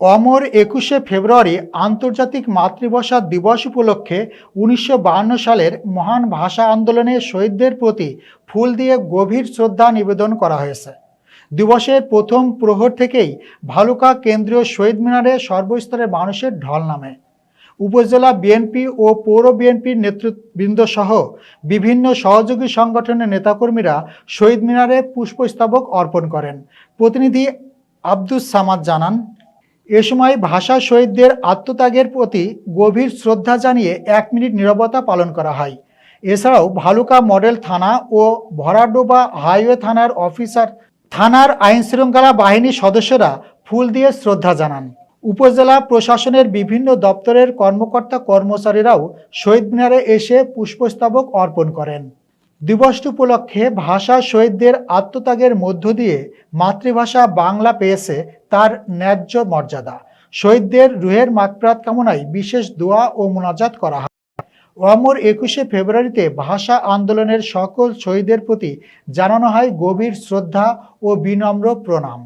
অমর একুশে ফেব্রুয়ারি আন্তর্জাতিক মাতৃভাষা দিবস উপলক্ষে উনিশশো সালের মহান ভাষা আন্দোলনে শহীদদের প্রতি ফুল দিয়ে গভীর শ্রদ্ধা নিবেদন করা হয়েছে। দিবসের প্রথম প্রহর থেকেই ভালুকা কেন্দ্রীয় শহীদ মিনারে সর্বস্তরের মানুষের ঢল নামে। উপজেলা বিএনপি ও পৌর বিএনপির নেতৃবৃন্দ সহ বিভিন্ন সহযোগী সংগঠনের নেতাকর্মীরা শহীদ মিনারে পুষ্পস্তবক অর্পণ করেন। প্রতিনিধি আব্দুস সামাদ জানান এ সময় ভাষা শহীদদের আত্মত্যাগের প্রতি গভীর শ্রদ্ধা জানিয়ে এক মিনিট নীরবতা পালন করা হয়। এছাড়াও ভালুকা মডেল থানা ও ভরাডোবা হাইওয়ে থানার অফিসার, থানার আইনশৃঙ্খলা বাহিনীর সদস্যরা ফুল দিয়ে শ্রদ্ধা জানান। উপজেলা প্রশাসনের বিভিন্ন দপ্তরের কর্মকর্তা কর্মচারীরাও শহীদ মিনারে এসে পুষ্পস্তবক অর্পণ করেন। দিবসটি উপলক্ষে ভাষা শহীদদের আত্মত্যাগের মধ্য দিয়ে মাতৃভাষা বাংলা পেয়েছে তার ন্যায্য মর্যাদা। শহীদদের রুহের মাকপ্রাত কামনায় বিশেষ দোয়া ও মোনাজাত করা হয়। অমর একুশে ফেব্রুয়ারিতে ভাষা আন্দোলনের সকল শহীদের প্রতি জানানো হয় গভীর শ্রদ্ধা ও বিনম্র প্রণাম।